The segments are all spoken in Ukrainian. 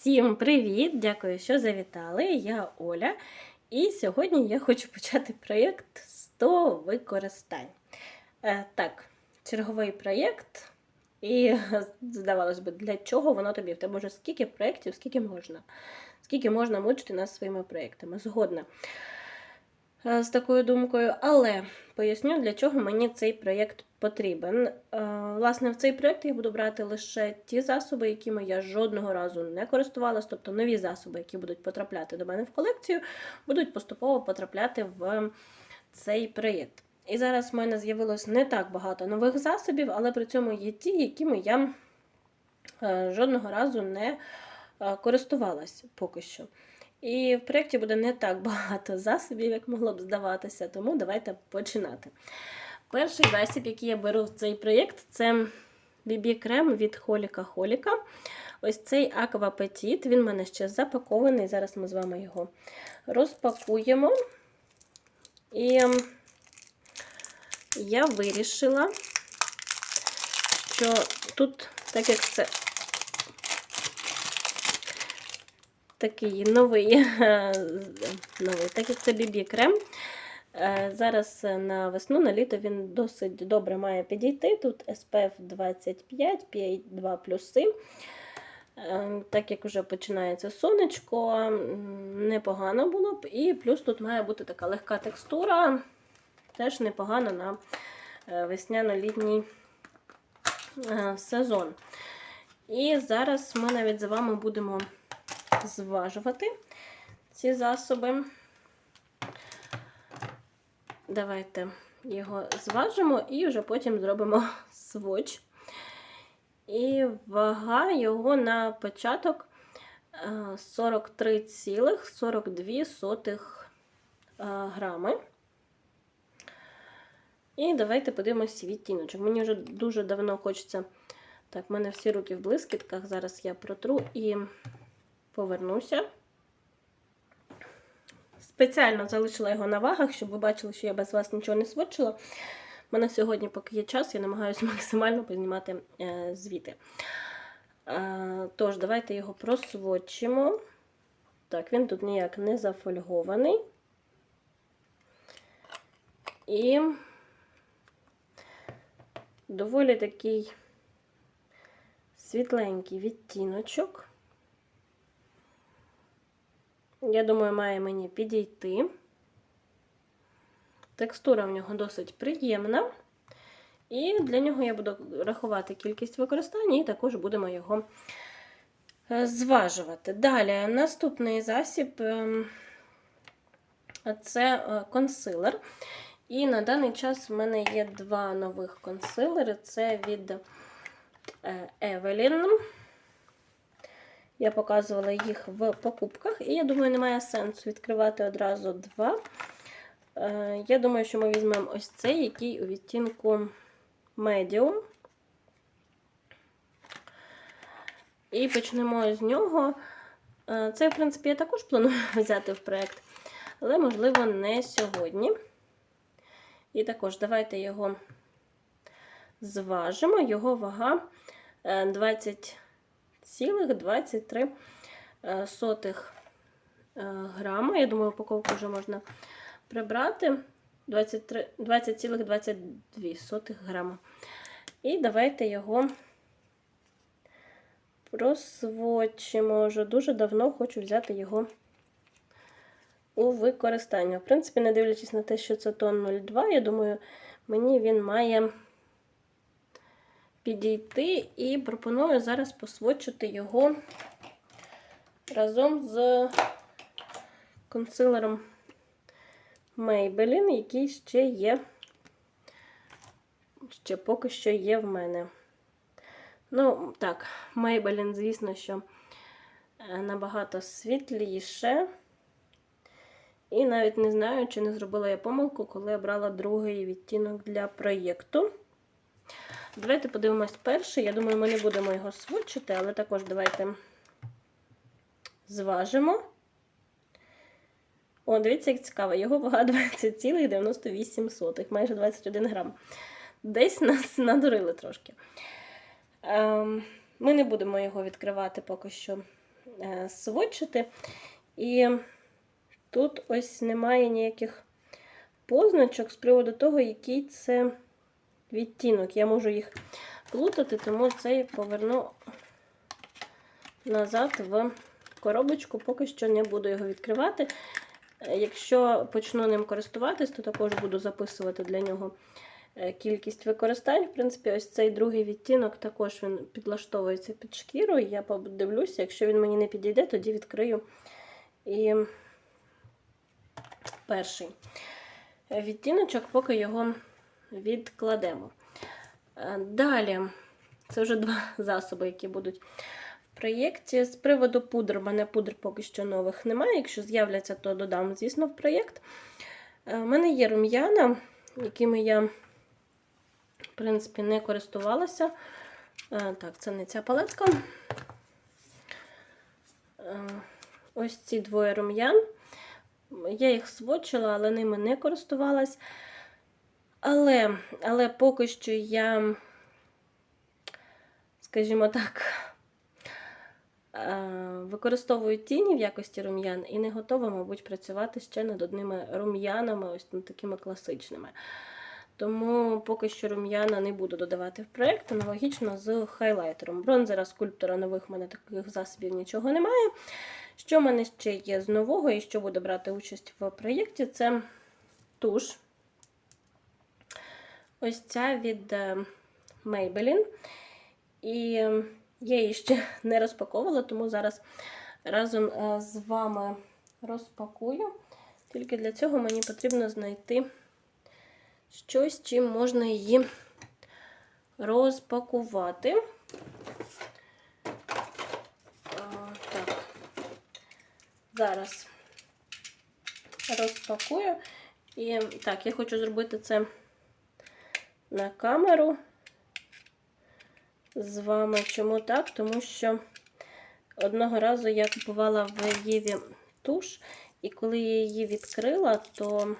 Всім привіт! Дякую, що завітали. Я Оля. І сьогодні я хочу почати проєкт 100 використань. Е, так, черговий проєкт. І здавалось би, для чого воно тобі? В тебе вже скільки проєктів, скільки можна? Скільки можна мучити нас своїми проєктами? Згодна з такою думкою, але поясню, для чого мені цей проєкт потрібен. Е, Власне, в цей проєкт я буду брати лише ті засоби, якими я жодного разу не користувалась, тобто нові засоби, які будуть потрапляти до мене в колекцію, будуть поступово потрапляти в цей проєкт. І зараз в мене з'явилось не так багато нових засобів, але при цьому є ті, якими я е, жодного разу не е, користувалась поки що. І в проєкті буде не так багато засобів, як могло б здаватися, тому давайте починати. Перший засіб, який я беру в цей проєкт, це BB-крем від Холіка Холіка. Ось цей Petit, він в мене ще запакований. Зараз ми з вами його розпакуємо. І ем, я вирішила, що тут, так як це такий новий, новий так як це BB-крем, Зараз на весну, на літо він досить добре має підійти. Тут SPF 25, PA2 плюси. Так як вже починається сонечко, непогано було б. І плюс тут має бути така легка текстура, теж непогано на весняно-літній сезон. І зараз ми навіть з вами будемо зважувати ці засоби. Давайте його зважимо і вже потім зробимо своч. І вага його на початок 43,42 грами. І давайте подивимося відтіночок. Мені вже дуже давно хочеться. Так, в мене всі руки в блискітках. Зараз я протру і повернуся. Спеціально залишила його на вагах, щоб ви бачили, що я без вас нічого не сводчила. У мене сьогодні, поки є час, я намагаюся максимально познімати е, звіти. Е, тож, давайте його просводчимо. Так, він тут ніяк не зафольгований. І доволі такий світленький відтіночок. Я думаю, має мені підійти. Текстура в нього досить приємна. І для нього я буду рахувати кількість використання, і також будемо його е, зважувати. Далі, наступний засіб ем, це е, консилер. І на даний час в мене є два нових консилери. Це від е, Evelyn. Я показувала їх в покупках, і я думаю, немає сенсу відкривати одразу два. Е, я думаю, що ми візьмемо ось цей, який у відтінку Medium. І почнемо з нього. Е, Цей, в принципі, я також планую взяти в проєкт, але, можливо, не сьогодні. І також давайте його зважимо. Його вага 20. Е, 0,23 грама. Я думаю, упаковку вже можна прибрати 20,22 грама. І давайте його просвочимо. Вже дуже давно хочу взяти його у використання. В принципі, не дивлячись на те, що це тон 0,2, я думаю, мені він має підійти і пропоную зараз посвочити його разом з консилером Maybelline, який ще є, ще поки що є в мене. Ну, так, Maybelline, звісно, що е, набагато світліше. І навіть не знаю, чи не зробила я помилку, коли я брала другий відтінок для проєкту. Давайте подивимось перший. Я думаю, ми не будемо його сводчити, але також давайте зважимо. О, дивіться, як цікаво, його вага 20,98, майже 21 грам. Десь нас надурили трошки. Ем, ми не будемо його відкривати поки що е, сводчити. І тут ось немає ніяких позначок з приводу того, який це відтінок. Я можу їх плутати, тому цей поверну назад в коробочку, поки що не буду його відкривати. Е, Якщо почну ним користуватись, то також буду записувати для нього е, кількість використань. В принципі, ось цей другий відтінок також він підлаштовується під шкіру. Я подивлюся, якщо він мені не підійде, тоді відкрию і перший відтіночок, поки його відкладемо. Е, Далі, це вже два засоби, які будуть в проєкті. З приводу пудр, в мене пудр поки що нових немає. Якщо з'являться, то додам, звісно, в проєкт. Е, У мене є рум'яна, якими я, в принципі, не користувалася. Е, Так, це не ця палетка. Е, Ось ці двоє рум'ян. Я їх свочила, але ними не користувалась. Але, але поки що я, скажімо так, е, використовую тіні в якості рум'ян і не готова, мабуть, працювати ще над одними рум'янами, ось над такими класичними. Тому поки що рум'яна не буду додавати в проєкт, аналогічно з хайлайтером. Бронзера, скульптора нових в мене таких засобів нічого немає. Що в мене ще є з нового і що буде брати участь в проєкті, це туш. Ось ця від е, Maybelline. І е, я її ще не розпаковувала, тому зараз разом е, з вами розпакую. Тільки для цього мені потрібно знайти щось, чим можна її розпакувати. Так, зараз розпакую. І так, я хочу зробити це на камеру з вами. Чому так? Тому що одного разу я купувала в Єві туш, і коли я її відкрила, то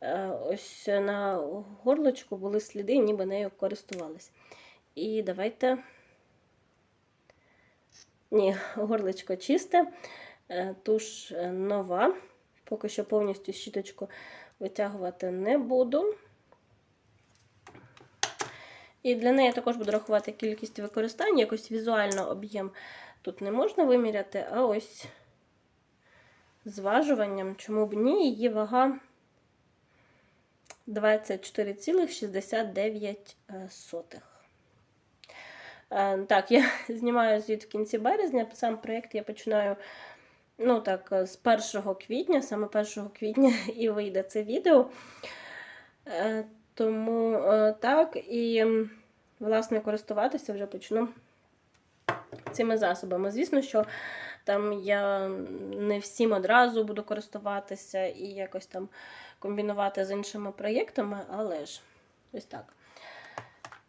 е, ось на горлочку були сліди, ніби нею користувалась. І давайте. Ні, горличко чисте, е, туш е, нова. Поки що повністю щіточку витягувати не буду. І для неї також буду рахувати кількість використань, якось візуально об'єм тут не можна виміряти, а ось зважуванням, чому б ні, її вага 24,69. Е, Так, я знімаю звіт в кінці березня. Сам проєкт я починаю ну так, з 1 квітня, саме 1 квітня і вийде це відео. Тому е, так, і, власне, користуватися вже почну цими засобами. Звісно, що там я не всім одразу буду користуватися і якось там комбінувати з іншими проєктами, але ж ось так.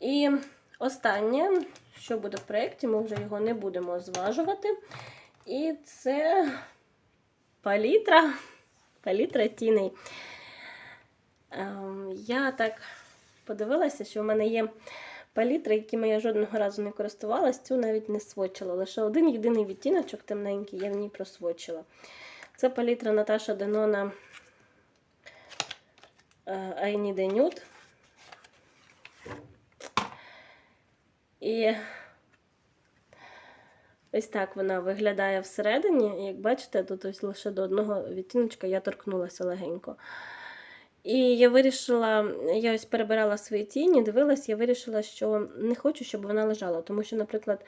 І останнє, що буде в проєкті, ми вже його не будемо зважувати. І це палітра, палітра тіней. Ем, Я так подивилася, що в мене є палітри, якими я жодного разу не користувалась, цю навіть не свочила. Лише один єдиний відтіночок темненький, я в ній просвочила. Це палітра Наташа Денона е, I Need. І ось так вона виглядає всередині. Як бачите, тут ось лише до одного відтіночка я торкнулася легенько. І я вирішила, я ось перебирала свої тіні, дивилась, я вирішила, що не хочу, щоб вона лежала. Тому що, наприклад,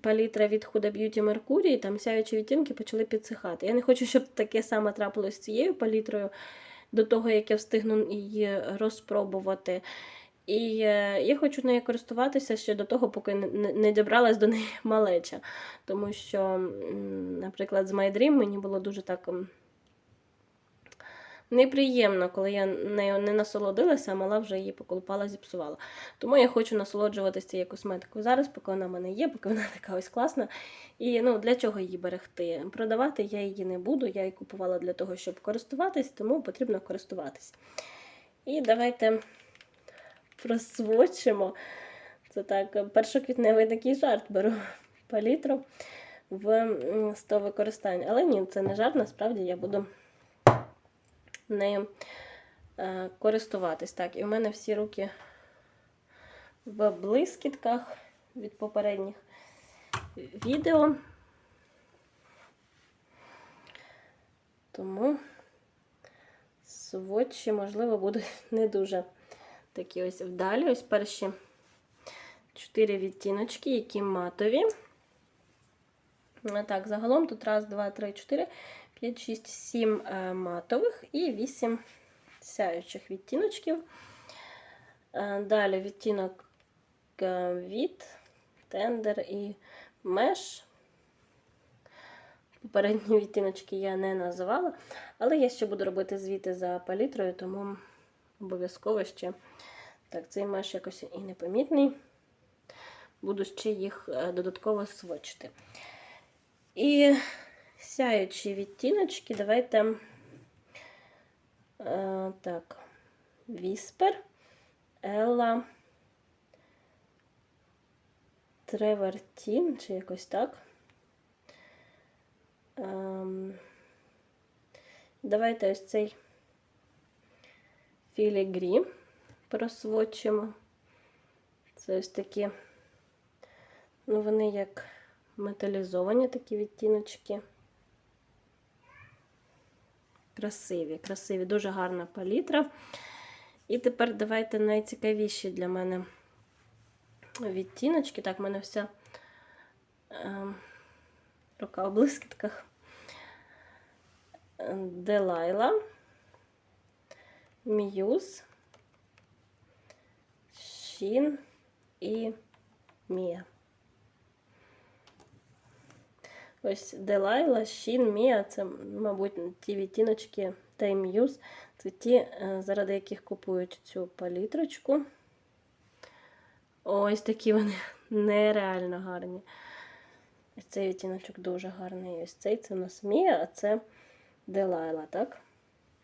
палітра від Huda Beauty Mercury, там сяючі відтінки почали підсихати. Я не хочу, щоб таке саме трапилось з цією палітрою до того, як я встигну її розпробувати. І е, я хочу нею користуватися ще до того, поки не, дібралась до неї малеча. Тому що, наприклад, з My мені було дуже так неприємно, коли я нею не насолодилася, а мала вже її поколупала, зіпсувала. Тому я хочу насолоджуватися цією косметикою зараз, поки вона в мене є, поки вона така ось класна. І ну, для чого її берегти? Продавати я її не буду, я її купувала для того, щоб користуватись, тому потрібно користуватись. І давайте просвочимо. Це так, першоквітневий такий жарт беру палітру в м, 100 використань. Але ні, це не жарт, насправді я буду нею е, користуватись. Так, і в мене всі руки в блискітках від попередніх відео. Тому сводчі, можливо, будуть не дуже такі ось вдалі. Ось перші чотири відтіночки, які матові. Так, загалом тут раз, два, три, чотири, п'ять, шість, сім е, матових і вісім сяючих відтіночків. Е, Далі відтінок е, від, тендер і меш. Попередні відтіночки я не називала, але я ще буду робити звіти за палітрою, тому обов'язково ще так, цей меш якось і непомітний. Буду ще їх е, додатково свочити. І сяючі відтіночки, давайте е, так, Віспер, Елла, Тревертін, чи якось так. Ем, давайте ось цей філігрі просвочимо. Це ось такі, ну, вони як металізовані такі відтіночки. Красиві, красиві, дуже гарна палітра. І тепер давайте найцікавіші для мене відтіночки. Так, в мене вся е, рука в блискітках. Делайла, М'юз, Шін і Мія. Ось Делайла, Шін, Мія це, мабуть, ті відтіночки й М'юз. Це ті, заради яких купують цю палітрочку. Ось такі вони нереально гарні. Ось цей відтіночок дуже гарний. Ось цей це у нас Мія, а це Делайла, так?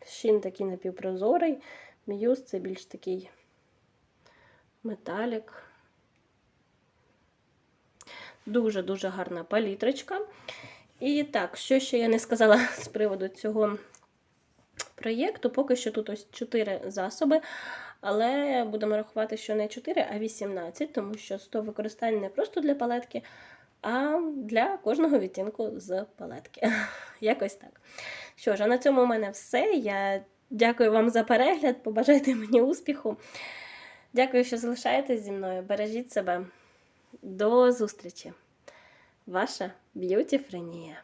Шін такий напівпрозорий, М'юз це більш такий металік. Дуже-дуже гарна палітрочка. І так, що ще я не сказала з приводу цього проєкту, поки що тут ось 4 засоби. Але будемо рахувати, що не 4, а 18, тому що 100 використань не просто для палетки, а для кожного відтінку з палетки. Якось так. Що ж, а на цьому у мене все. Я дякую вам за перегляд. Побажайте мені успіху. Дякую, що залишаєтесь зі мною. Бережіть себе. До зустрічі! Ваша Б'юті Френія.